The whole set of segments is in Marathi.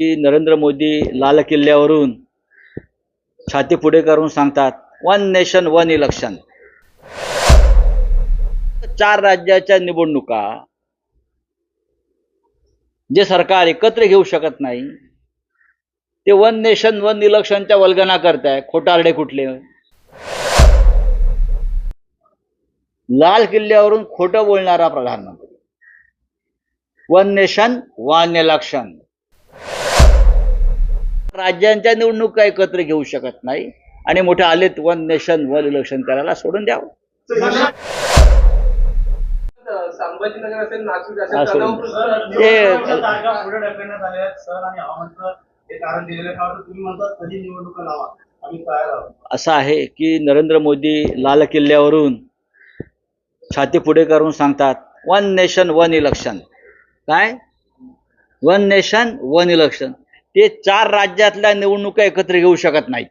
की नरेंद्र मोदी लाल किल्ल्यावरून छाती पुढे करून सांगतात वन नेशन वन इलेक्शन चार राज्याच्या निवडणुका जे सरकार एकत्र घेऊ शकत नाही ते वन नेशन वन इलेक्शनच्या वल्गना करताय खोटारडे कुठले? लाल किल्ल्यावरून खोटं बोलणारा प्रधानमंत्री. वन नेशन वन इलेक्शन राज्यांच्या निवडणुका एकत्र घेऊ शकत नाही. आणि मोठे आलेत वन नेशन वन इलेक्शन करायला सोडून द्यावं. हे असं आहे की नरेंद्र मोदी लाल किल्ल्यावरून छाती पुढे करून सांगतात वन नेशन वन इलेक्शन काय? वन नेशन वन इलेक्शन ते चार राज्यातल्या निवडणुका एकत्र घेऊ शकत नाहीत.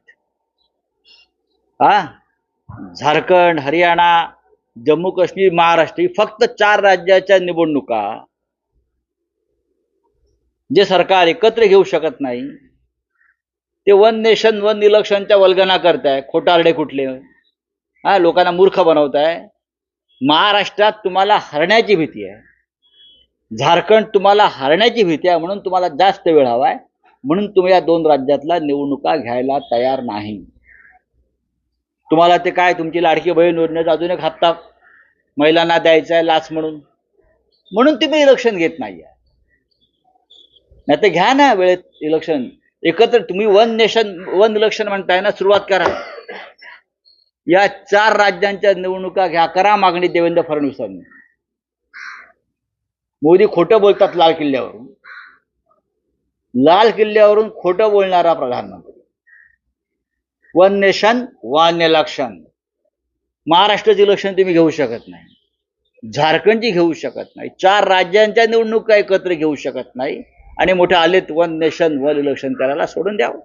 हा? झारखंड हरियाणा जम्मू काश्मीर महाराष्ट्र ही फक्त चार राज्याच्या निवडणुका जे सरकार एकत्र घेऊ शकत नाही. ते वन नेशन वन इलेक्शनच्या वल्गना करताय खोटारडे कुठले? हा लोकांना मूर्ख बनवताय. महाराष्ट्रात तुम्हाला हरण्याची भीती आहे. झारखंड तुम्हाला हरण्याची भीती आहे म्हणून तुम्हाला जास्त वेळ हवाय म्हणून तुम्ही या दोन राज्यातला निवडणुका घ्यायला तयार नाही. तुम्हाला ते काय तुमची लाडकी बहीण योजनेचा अजून एक हप्ता महिलांना द्यायचा आहे लाच म्हणून? म्हणून तुम्ही इलेक्शन घेत नाही नाही तर घ्या ना वेळेत इलेक्शन एकत्र तुम्ही वन नेशन वन इलेक्शन म्हणताय ना सुरुवात करा. या चार राज्यांच्या निवडणुका घ्या करा मागणी देवेंद्र फडणवीसांनी. मोदी खोटं बोलतात लाल किल्ल्यावरून. लाल किल्ल्यावरून खोटं बोलणारा प्रधानमंत्री. One nation one election. महाराष्ट्राची इलेक्शन तुम्ही घेऊ शकत नाही. झारखंडची घेऊ शकत नाही. चार राज्यांच्या निवडणुका एकत्र घेऊ शकत नाही. आणि मोठे आलेत वन नेशन वन इलेक्शन करायला सोडून द्यावं.